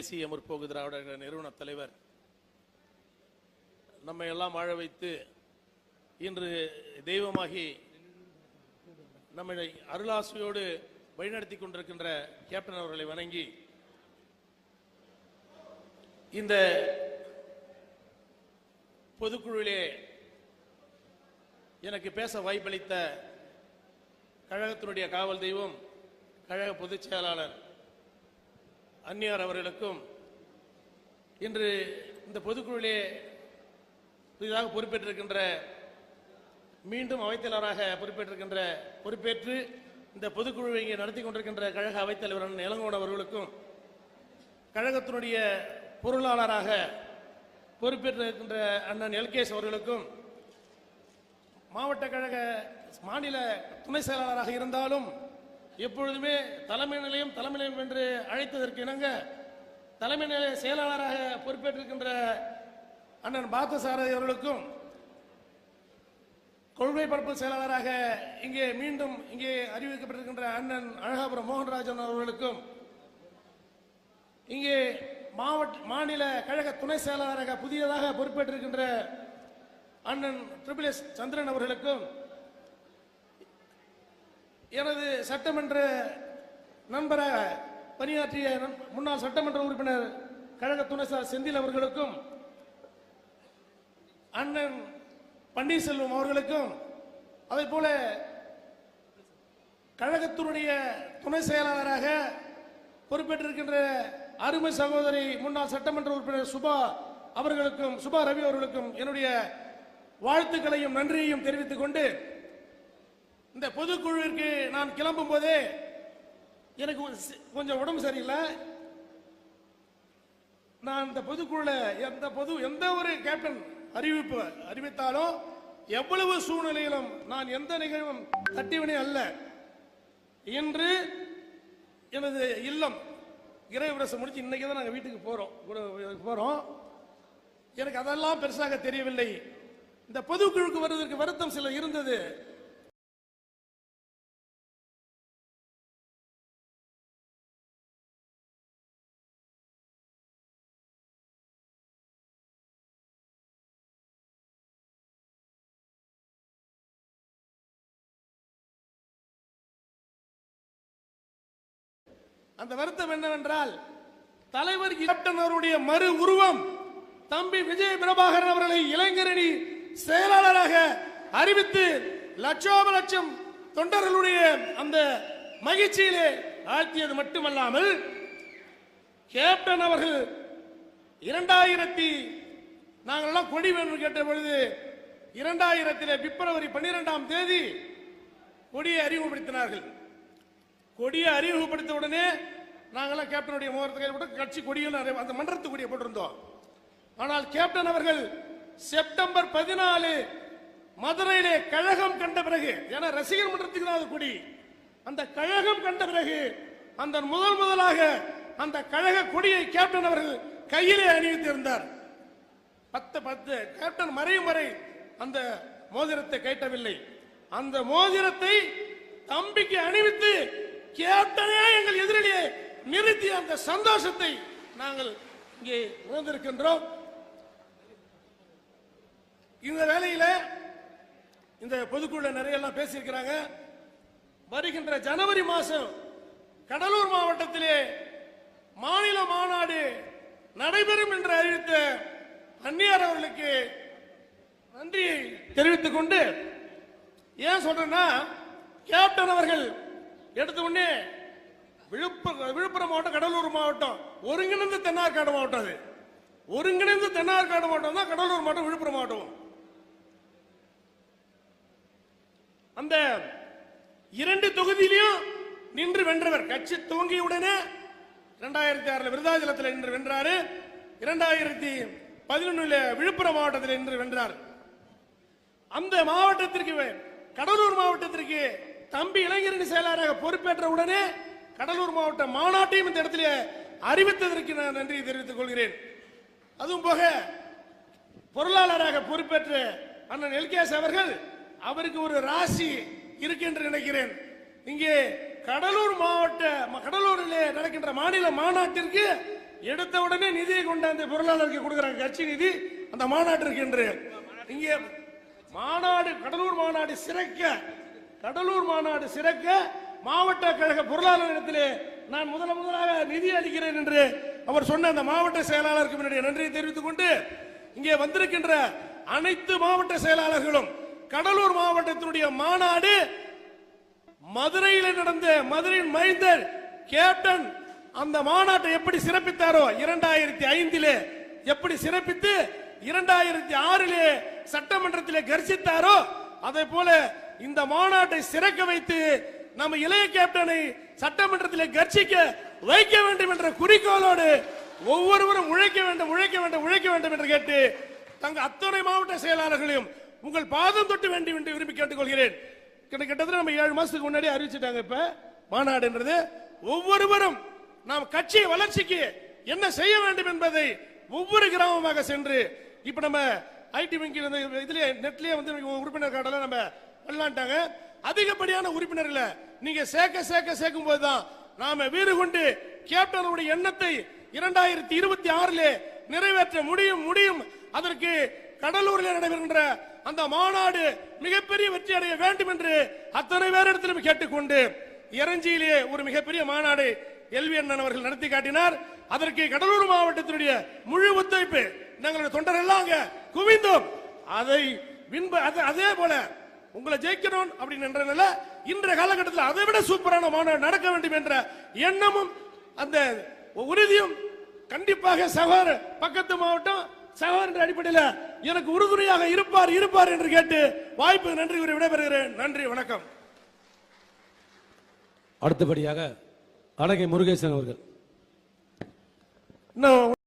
தேசிய முற்போக்கு திராவிட நிறுவன தலைவர் நம்மை எல்லாம் வாழ வைத்து இன்று தெய்வமாகி நம்மை அருளாசியோடு வழிநடத்தி கொண்டிருக்கின்ற கேப்டன் அவர்களை வணங்கி இந்த பொதுக்குழுவிலே எனக்கு பேச வாய்ப்பளித்த கழகத்தினுடைய காவல் தெய்வம் கழக பொதுச் செயலாளர் அந்நியார் அவர்களுக்கும் இன்று இந்த பொதுக்குழுவிலே புதிதாக பொறுப்பேற்றிருக்கின்ற மீண்டும் அவைத்தலைவராக பொறுப்பேற்றிருக்கின்ற பொறுப்பேற்று இந்த பொதுக்குழுவை இங்கே நடத்தி கொண்டிருக்கின்ற கழக அவைத்தலைவர் அண்ணன் அவர்களுக்கும் கழகத்தினுடைய பொருளாளராக பொறுப்பேற்றிருக்கின்ற அண்ணன் எல்கேஷ் அவர்களுக்கும் மாவட்ட கழக மாநில துணை செயலாளராக இருந்தாலும் எப்பொழுதுமே தலைமை நிலையம் தலைமை நிலையம் என்று அழைத்ததற்கு இணங்க தலைமை நிலைய செயலாளராக பொறுப்பேற்றிருக்கின்ற அண்ணன் பார்த்தசாரதி அவர்களுக்கும் கொள்கை பரப்பு செயலாளராக இங்கே மீண்டும் இங்கே அறிவிக்கப்பட்டிருக்கின்ற அண்ணன் அழகாபுரம் மோகன்ராஜன் அவர்களுக்கும் இங்கே மாவட்ட மாநில கழக துணை செயலாளராக புதியதாக பொறுப்பேற்றிருக்கின்ற அண்ணன் ட்ரிபிள் எஸ் சந்திரன் அவர்களுக்கும் எனது சட்டமன்ற நண்பராக பணியாற்றிய முன்னாள் சட்டமன்ற உறுப்பினர் கழக துணை செந்தில் அவர்களுக்கும் அண்ணன் பன்னீர்செல்வம் அவர்களுக்கும் அதே போல கழகத்தினுடைய துணை செயலாளராக பொறுப்பேற்றிருக்கின்ற அருமை சகோதரி முன்னாள் சட்டமன்ற உறுப்பினர் சுபா அவர்களுக்கும் சுபா ரவி அவர்களுக்கும் என்னுடைய வாழ்த்துக்களையும் நன்றியையும் தெரிவித்துக் கொண்டு இந்த பொதுக்குழுவிற்கு நான் கிளம்பும் போதே எனக்கு கொஞ்சம் உடம்பு சரியில்லை. நான் இந்த பொதுக்குழுல எந்த பொது எந்த ஒரு கேப்டன் அறிவிப்பு அறிவித்தாலும் எவ்வளவு சூழ்நிலையிலும் நான் எந்த நிகழ்வும் தட்டிவினை அல்ல. இன்று எனது இல்லம் இறைவிரசம் முடிச்சு இன்னைக்கு தான் நாங்கள் வீட்டுக்கு போறோம். கூட- போறோம். எனக்கு அதெல்லாம் பெருசாக தெரியவில்லை. இந்த பொதுக்குழுக்கு வருவதற்கு வருத்தம் சில இருந்தது. அந்த வருத்தம் என்னவென்றால் தலைவர் கேப்டன் அவருடைய மறு உருவம் தம்பி விஜய் பிரபாகரன் அவர்களை இளைஞரணி செயலாளராக அறிவித்து லட்சோப லட்சம் தொண்டர்களுடைய அந்த மகிழ்ச்சியிலே ஆழ்த்தியது மட்டுமல்லாமல் கேப்டன் அவர்கள் இரண்டாயிரத்தி நாங்களெல்லாம் கொடி வேணும் கேட்ட பொழுது இரண்டாயிரத்திலே பிப்ரவரி பன்னிரெண்டாம் தேதி கொடியை அறிமுகப்படுத்தினார்கள். கொடியை அறிமுகப்படுத்த உடனே நாங்களாம் கேப்டனுடைய முகத்தை கையில் போட்டு கட்சி கொடியும் அந்த மன்றத்து கொடியை போட்டிருந்தோம். ஆனால் கேப்டன் அவர்கள் செப்டம்பர் பதினாலு மதுரையிலே கழகம் கண்ட பிறகு ஏன்னா ரசிகர் மன்றத்துக்கு தான் அது கொடி. அந்த கழகம் கண்ட பிறகு அந்த முதல் முதலாக அந்த கழக கொடியை கேப்டன் அவர்கள் கையிலே அணிவித்திருந்தார் பத்து பத்து கேப்டன் மறையும் வரை அந்த மோதிரத்தை கேட்டவில்லை. அந்த மோதிரத்தை தம்பிக்கு அணிவித்து கேப்டனே எங்கள் எதிரிலே நிறுத்திய அந்த சந்தோஷத்தை நாங்கள் இங்கே உணர்ந்திருக்கின்றோம். இந்த வேலையில இந்த பொதுக்குழு நிறைய எல்லாம் பேசியிருக்கிறாங்க. வருகின்ற ஜனவரி மாதம் கடலூர் மாவட்டத்திலே மாநில மாநாடு நடைபெறும் என்று அறிவித்த அந்நியார் அவர்களுக்கு நன்றியை தெரிவித்துக் கொண்டு ஏன் சொல்றேன்னா கேப்டன் அவர்கள் எடுத்த உடனே விழுப்புரம் விழுப்புரம் மாவட்டம் கடலூர் மாவட்டம் ஒருங்கிணைந்த தென்னார்காடு மாவட்டம் அது. ஒருங்கிணைந்த தென்னார்காடு மாவட்டம் தான் கடலூர் மாவட்டம் விழுப்புரம் மாவட்டம். அந்த இரண்டு தொகுதியிலையும் நின்று வென்றவர் கட்சி துவங்கிய உடனே இரண்டாயிரத்தி ஆறுல விருதாச்சலத்தில் நின்று வென்றாரு. இரண்டாயிரத்தி பதினொன்னுல விழுப்புரம் மாவட்டத்தில் நின்று வென்றார். அந்த மாவட்டத்திற்கு கடலூர் மாவட்டத்திற்கு தம்பி இளைஞரணி செயலாளராக பொறுப்பேற்ற உடனே கடலூர் மாவட்ட மாநாட்டையும் இந்த இடத்துல அறிவித்ததற்கு நான் நன்றி தெரிவித்துக் கொள்கிறேன். அதுவும் போக பொருளாளராக பொறுப்பேற்ற அண்ணன் எல்கேஎஸ் அவர்கள் அவருக்கு ஒரு ராசி இருக்கு என்று நினைக்கிறேன். இங்கே கடலூர் மாவட்ட ம- கடலூரிலே நடக்கின்ற மாநில மாநாட்டிற்கு எடுத்த உடனே நிதியை கொண்டாந்து பொருளாளருக்கு கொடுக்குறாங்க கட்சி நிதி அந்த மாநாட்டிற்கு என்று. இங்கே மாநாடு கடலூர் மாநாடு சிறக்க கடலூர் மாநாடு சிறக்க மாவட்ட கழக பொருளாளரிடத்திலே நான் முதல முதலாக நிதி அளிக்கிறேன் என்று அவர் சொன்ன அந்த மாவட்ட செயலாளருக்கு என்னுடைய நன்றியை தெரிவித்துக் கொண்டு இங்கே வந்திருக்கின்ற அனைத்து மாவட்ட செயலாளர்களும் கடலூர் மாவட்டத்தினுடைய மாநாடு மதுரையில் நடந்த மதுரையின் மைந்தர் கேப்டன் அந்த மாநாட்டை எப்படி சிறப்பித்தாரோ இரண்டாயிரத்தி ஐந்திலே எப்படி சிறப்பித்து இரண்டாயிரத்தி ஆறிலே சட்டமன்றத்திலே கர்ஜித்தாரோ அதே போல இந்த மாநாட்டை சிறக்க வைத்து நம்ம இளைய கேப்டனை சட்டமன்றத்தில் கர்ச்சிக்க வைக்க வேண்டும் என்ற குறிக்கோளோடு ஒவ்வொருவரும் உழைக்க வேண்டும் உழைக்க வேண்டும் உழைக்க வேண்டும் என்று கேட்டு தங்க அத்தனை மாவட்ட செயலாளர்களையும் உங்கள் பாதம் தொட்டு வேண்டும் என்று விரும்பி கேட்டுக்கொள்கிறேன். கிட்ட- கிட்டத்தட்ட நம்ம ஏழு மாசத்துக்கு முன்னாடி அறிவிச்சிட்டாங்க இப்ப மாநாடுன்றது. ஒவ்வொருவரும் நாம் கட்சி வளர்ச்சிக்கு என்ன செய்ய வேண்டும் என்பதை ஒவ்வொரு கிராமமாக சென்று இப்ப நம்ம ஐடி வங்கியில் இதுலயே நெட்லயே வந்து உறுப்பினர் கார்டெல்லாம் நம்ம விளாண்டாங்க அதிகப்படியான உறுப்பினர்களை நீங்க சேர்க்க சேர்க்க சேர்க்கும் போதுதான் நாம வீடு கொண்டு கேப்டனுடைய எண்ணத்தை இரண்டாயிரத்தி இருபத்தி ஆறுல நிறைவேற்ற முடியும் முடியும். அதற்கு கடலூரில் நடைபெறுகின்ற அந்த மாநாடு மிகப்பெரிய வெற்றி அடைய வேண்டும் என்று அத்தனை பேரிடத்திலும் கேட்டுக்கொண்டு இறஞ்சியிலே ஒரு மிகப்பெரிய மாநாடு எல்வி அண்ணன் அவர்கள் நடத்தி காட்டினார். அதற்கு கடலூர் மாவட்டத்தினுடைய முழு ஒத்துழைப்பு. எங்களுடைய தொண்டர் எல்லாம் அங்க குவிந்தோம். அதை பின்பு அதே போல உங்களை ஜெயிக்கணும் அப்படின்னு என்றனால இன்றைய காலகட்டத்தில் அதை விட சூப்பரான மாநாடு நடக்க வேண்டும் என்ற எண்ணமும் அந்த உறுதியும் கண்டிப்பாக சகோதர பக்கத்து மாவட்டம் சகோதர என்ற அடிப்படையில் எனக்கு உறுதுணையாக இருப்பார் இருப்பார் என்று கேட்டு வாய்ப்பு நன்றி கூறி விடைபெறுகிறேன். நன்றி வணக்கம். அடுத்தபடியாக அழகை முருகேசன் அவர்கள். இன்னும்